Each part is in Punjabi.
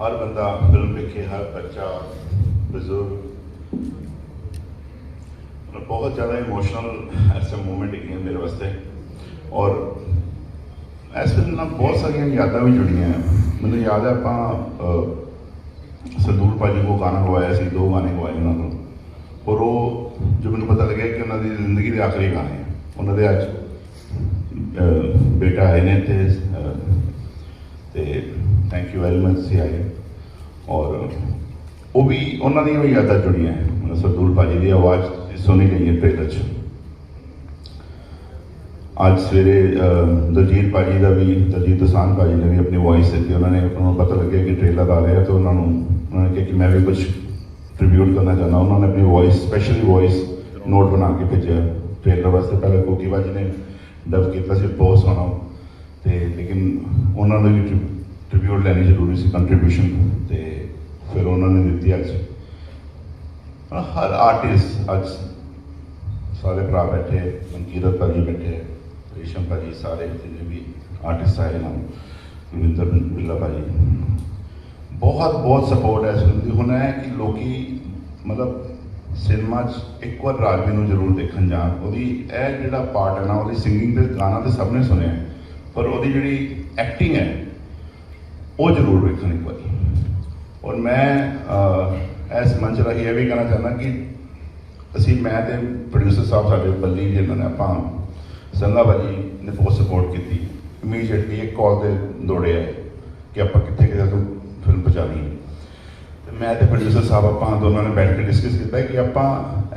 ਹਰ ਬੰਦਾ ਫਿਲਮ ਵੇਖੇ ਹਰ ਬੱਚਾ, ਬਜ਼ੁਰਗ। ਬਹੁਤ ਜ਼ਿਆਦਾ ਇਮੋਸ਼ਨਲ ਐਸਾ ਮੂਮੈਂਟ ਹੈ ਮੇਰੇ ਵਾਸਤੇ। ਔਰ ਇਸ ਫਿਲਮ ਨਾਲ ਬਹੁਤ ਸਾਰੀਆਂ ਯਾਦਾਂ ਵੀ ਜੁੜੀਆਂ ਮੈਨੂੰ ਯਾਦ ਹੈ ਆਪਾਂ ਸੰਦੂਰ ਸਰਦੂਲ ਭਾਜੀ ਕੋ ਗਾਣਾ ਗਵਾਇਆ ਸੀ, ਦੋ ਗਾਣੇ ਗਵਾਏ ਉਹਨਾਂ ਨੂੰ ਔਰ ਉਹ, ਜੋ ਮੈਨੂੰ ਪਤਾ ਲੱਗਿਆ ਕਿ ਉਹਨਾਂ ਦੀ ਜ਼ਿੰਦਗੀ ਦੇ ਆਖਰੀ ਗਾਣੇ ਹੈ ਉਹਨਾਂ ਦੇ ਅੱਜ ਬੇਟਾ ਹੈ ਨੇ ਤੇ ਤੇ ਥੈਂਕ ਯੂ ਵੈਰੀ ਮਚ ਸੀ ਆਏ ਔਰ ਉਹ ਵੀ ਉਹਨਾਂ ਦੀਆਂ ਵੀ ਯਾਦਾਂ ਜੁੜੀਆਂ ਹੈ। ਮਤਲਬ ਸਰਦੂਲ ਭਾਜੀ ਦੀ ਆਵਾਜ਼ ਸੁਣੀ ਗਈ ਹੈ ਟ੍ਰੇਲਰ 'ਚ। ਅੱਜ ਸਵੇਰੇ ਅਹ, ਦਲਜੀਤ ਭਾਜੀ ਦਾ ਵੀ ਦਲਜੀਤ ਦੋਸਾਂਝ ਭਾਜੀ ਨੇ ਵੀ ਆਪਣੀ ਵੌਇਸ ਦਿੱਤੀ। ਉਹਨਾਂ ਨੇ ਉਹਨਾਂ ਨੂੰ ਪਤਾ ਲੱਗਿਆ ਕਿ ਟ੍ਰੇਲਰ ਆ ਰਿਹਾ ਤਾਂ ਉਹਨਾਂ ਨੂੰ ਉਹਨਾਂ ਨੇ ਕਿਹਾ ਕਿ ਮੈਂ ਵੀ ਕੁਝ ਟ੍ਰਿਬਿਊਟ ਕਰਨਾ ਚਾਹੁੰਦਾ। ਉਹਨਾਂ ਨੇ ਆਪਣੀ ਵੌਇਸ ਸਪੈਸ਼ਲੀ ਵੌਇਸ ਨੋਟ ਬਣਾ ਕੇ ਭੇਜਿਆ ਟ੍ਰੇਲਰ ਵਾਸਤੇ। ਪਹਿਲਾਂ ਕੋਕੀ ਭਾਜੀ ਨੇ ਡਬ ਕੀਤਾ ਸੀ ਬਹੁਤ ਸੋਹਣਾ। ਤੇ ਲੇਕਿਨ ਉਹਨਾਂ ਨੇ ਵੀ ਟ੍ਰਿਬਿਊਟ ਲੈਣੀ ਜ਼ਰੂਰੀ ਸੀ ਕੰਟਰੀਬਿਊਸ਼ਨ ਤੇ ਫਿਰ ਉਹਨਾਂ ਨੇ ਦਿੱਤੀ ਅੱਜ। ਹਰ ਆਰਟਿਸਟ ਅੱਜ ਸਾਰੇ ਭਰਾ ਬੈਠੇ, ਮਨਕੀਰਤ ਭਾਜੀ ਬੈਠੇ, ਰੇਸ਼ਮ ਭਾਜੀ, ਸਾਰੇ ਜਿੰਨੇ ਵੀ ਆਰਟਿਸਟ ਆਏ ਨਾ, ਰਵਿੰਦਰ ਬਿੱਲਾ ਭਾਜੀ। ਬਹੁਤ ਬਹੁਤ ਸਪੋਰਟ ਹੈ ਇਸ ਫਿਲਮ ਦੀ। ਹੁਣ ਹੈ ਕਿ ਲੋਕੀ, ਮਤਲਬ ਸਿਨੇਮਾ 'ਚ ਇੱਕ ਵਾਰ ਰਾਜਵੀ ਨੂੰ ਜ਼ਰੂਰ ਦੇਖਣ ਜਾਣ। ਉਹਦੀ ਇਹ ਜਿਹੜਾ ਪਾਰਟ ਹੈ ਨਾ, ਉਹਦੀ ਸਿੰਗਿੰਗ ਤੇ ਗਾਣਾ ਤੇ ਸਭ ਨੇ ਸੁਣਿਆ। ਪਰ ਉਹਦੀ ਜਿਹੜੀ ਐਕਟਿੰਗ ਹੈ ਉਹ ਜ਼ਰੂਰ ਵੇਖਣ ਇੱਕ ਵਾਰੀ। ਔਰ ਮੈਂ ਇਸ ਮੰਚ ਰਾਹੀਂ ਇਹ ਵੀ ਕਹਿਣਾ ਚਾਹੁੰਦਾ ਕਿ ਅਸੀਂ ਮੈਂ ਤੇ ਪ੍ਰੋਡਿਊਸਰ ਸਾਹਿਬ ਸਾਡੇ ਬੱਲੀ ਜਿਨ੍ਹਾਂ ਨੇ ਆਪਾਂ ਸੰਗਾ ਭਾਜੀ ਨੇ ਬਹੁਤ ਸਪੋਰਟ ਕੀਤੀ। ਇਮੀਡੀਏਟਲੀ ਇੱਕ ਕਾਲ ਤੇ ਦੌੜੇ ਆਏ ਕਿ ਆਪਾਂ ਕਿੱਥੇ ਕਿੱਥੇ ਤੋਂ ਫਿਲਮ ਪਹੁੰਚਾਣੀ ਹੈ। ਤੇ ਮੈਂ ਤੇ ਪ੍ਰੋਡਿਊਸਰ ਸਾਹਿਬ ਆਪਾਂ ਦੋਨਾਂ ਨੇ ਬੈਠ ਕੇ ਡਿਸਕਸ ਕੀਤਾ ਕਿ ਆਪਾਂ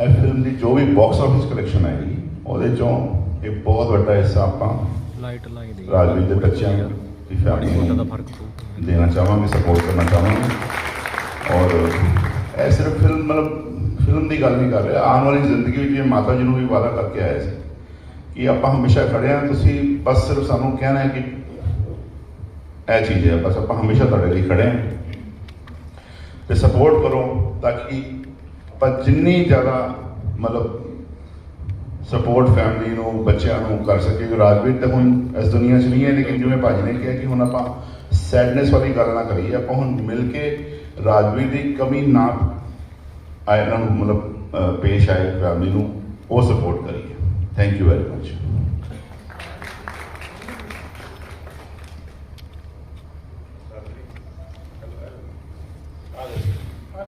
ਇਹ ਫਿਲਮ ਦੀ ਜੋ ਵੀ ਬਾਕਸ ਆਫਿਸ ਕਲੈਕਸ਼ਨ ਆਏਗੀ ਉਹਦੇ ਚੋਂ ਇੱਕ ਬਹੁਤ ਵੱਡਾ ਹਿੱਸਾ ਆਪਾਂ ਲਾਈਟ ਲਾਈ ਦੀ ਰਾਜਵੀਰ ਦੇ ਬੱਚਿਆਂ ਦੀ ਮਾੜੀ ਫੈਮਿਲੀ ਦੇਣਾ ਚਾਹਾਂਗੇ ਸਪੋਰਟ ਕਰਨਾ ਚਾਹਾਂਗੇ। ਔਰ ਇਹ ਸਿਰਫ ਫਿਲਮ ਮਤਲਬ ਫਿਲਮ ਦੀ ਗੱਲ ਨਹੀਂ ਕਰ ਰਿਹਾ ਆਉਣ ਵਾਲੀ ਜ਼ਿੰਦਗੀ ਵਿੱਚ ਇਹ ਮਾਤਾ ਜੀ ਨੂੰ ਵੀ ਵਾਅਦਾ ਕਰਕੇ ਆਏ ਸੀ ਕਿ ਆਪਾਂ ਹਮੇਸ਼ਾ ਖੜੇ ਹਾਂ ਤੁਸੀਂ ਬਸ ਸਿਰਫ ਸਾਨੂੰ ਕਹਿਣਾ ਹੈ ਕਿ ਇਹ ਚੀਜ਼ ਹੈ ਬਸ ਆਪਾਂ ਹਮੇਸ਼ਾ ਤੁਹਾਡੇ ਲਈ ਖੜੇ ਹਾਂ। ਤੇ ਸਪੋਰਟ ਕਰੋ ਤਾਂ ਕਿ ਆਪਾਂ ਜਿੰਨੀ ਜ਼ਿਆਦਾ ਮਤਲਬ ਸਪੋਰਟ ਫੈਮਿਲੀ ਨੂੰ, ਬੱਚਿਆਂ ਨੂੰ ਕਰ ਸਕੇ ਕਿ ਰਾਜਵੀਰ ਤਾਂ ਹੁਣ ਇਸ ਦੁਨੀਆ 'ਚ ਨਹੀਂ ਹੈ, ਲੇਕਿਨ ਜਿਵੇਂ ਭਾਜੀ ਨੇ ਕਿਹਾ ਕਿ ਹੁਣ ਆਪਾਂ ਸੈਡਨੈਸ ਵਾਲੀ ਗੱਲ ਨਾ ਕਰੀਏ, ਆਪਾਂ ਹੁਣ ਮਿਲ ਕੇ ਰਾਜਵੀਰ ਦੀ ਕਮੀ ਨਾ ਆਏ, ਇਹਨਾਂ ਨੂੰ ਮਤਲਬ ਪੇਸ਼ ਆਏ ਫੈਮਿਲੀ ਨੂੰ ਉਹ ਸਪੋਰਟ ਕਰੀਏ। Thank you very much